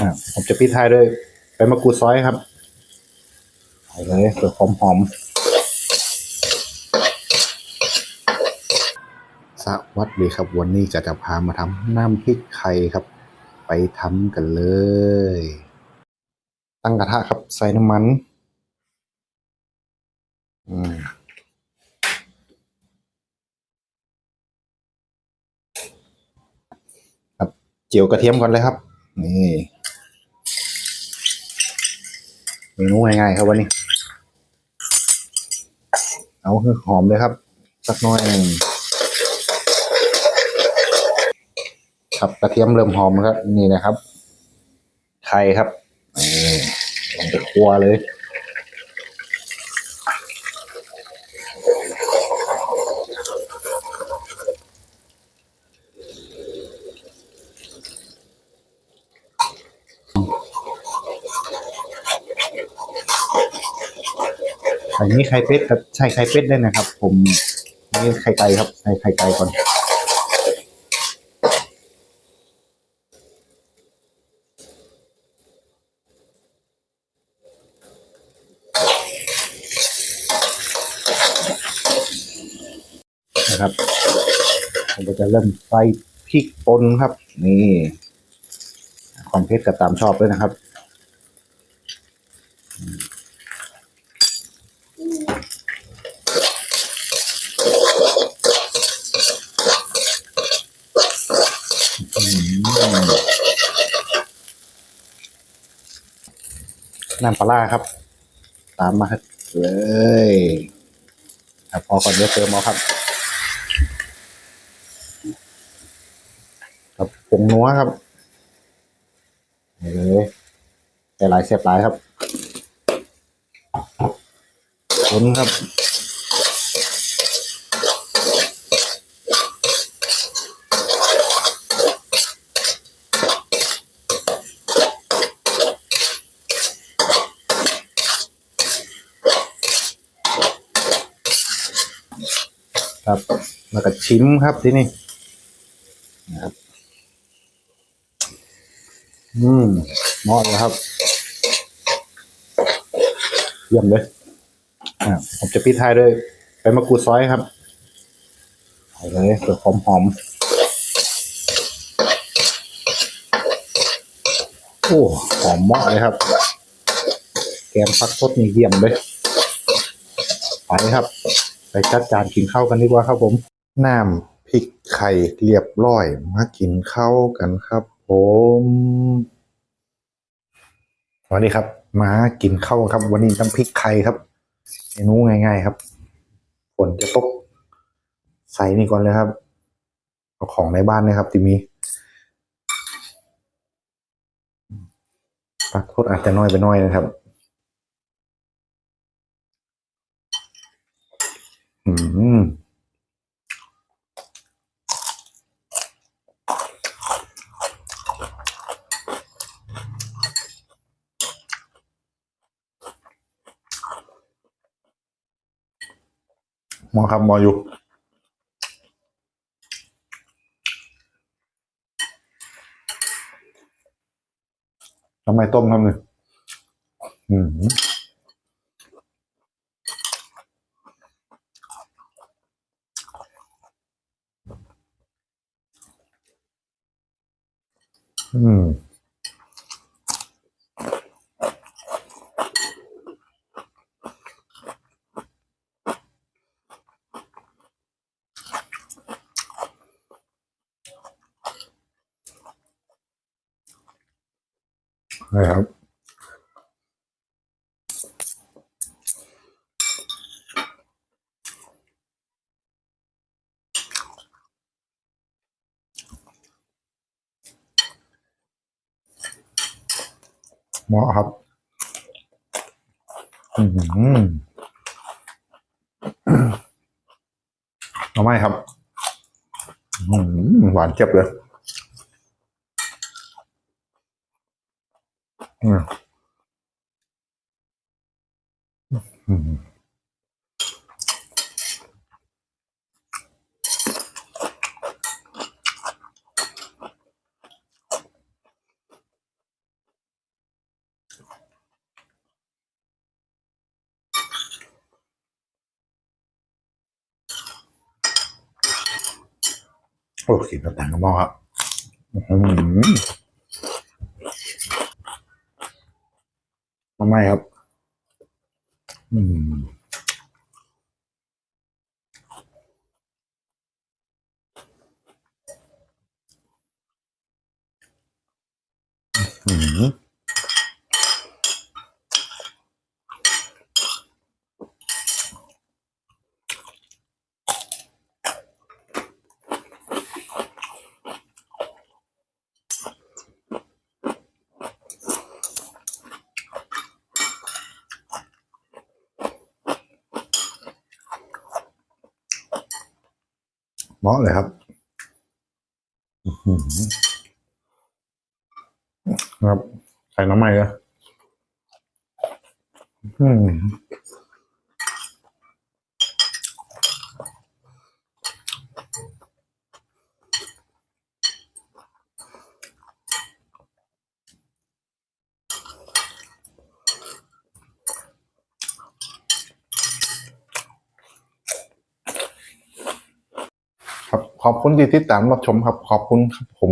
อ่าผมจะปิดท้ายด้วยใบมะกรูดซอยครับใส่เลยเพื่อมหอมสวัสดีครับ วันนี้จะจะพามาทำน้ำพริกไข่ครับ ไปทำกันเลย ตั้งกระทะครับใส่น้ำมัน อืมครับเจียวกระเทียมก่อนเลยครับ นี่ เมนูง่ายๆครับวันนี้ เอาคือหอมเลยครับ สักน้อยหนึ่งครับกระเทียมเริ่มหอมแล้วครับ นี่นะครับ ไข่ครับนี่ลงไปคั่วเลย อันนี้ไข่เป็ดครับใช่ไข่เป็ดได้นะครับ ผมนี่ไข่ไก่ครับใส่ไข่ไก่ก่อนนะครับผมก็จะเริ่มใส่พริกป่นครับ นี่ ความเผ็ดก็ตามชอบด้วยนะครับ น้ำปลาร้าครับ ตามมาครับเลยครับพอก่อนเดี๋ยวเติมเอาครับครับผงนัวครับนี่เลยแต่หลายเสียบหลายครับคนครับ ครับ แล้วก็ชิมครับที่นี่นะครับอืมเหมาะเลยครับเยี่ยมเลยอ่าผมจะปิดท้ายด้วยใบมะกรูดซอยครับใส่เลยเพื่อความหอมโอ้หอมมากเลยครับ แกงฟักทดนี่เยี่ยมเลย ไปครับ ไปจัดจานกินข้าวกันดีกว่าครับผมน้ำพริกไข่เรียบร้อย มากินข้าวกันครับ ผมสวัสดีครับ มากินข้าวครับ วันนี้น้ำพริกไข่ครับเมนูง่าย ๆ ครับฝนจะตกใส่นี่ก่อนเลยครับเอาของในบ้านนะครับที่มีปลาโทษอาจจะน้อยไปน้อยนะครับ มอครับมออยู่ทำไมต้มครับเนี่ยอืมอืม นะครับเหมาะครับ อืมเอาไมครับ หวานเจ็บเลย โอ้กินน้ำาลกระมอกครับ ไมครับ อืมอืม เหมาะเลยครับครับ ใส่น้ำใหม่เลยอืม ขอบคุณที่ติดตามรับชมครับ ขอบคุณครับผม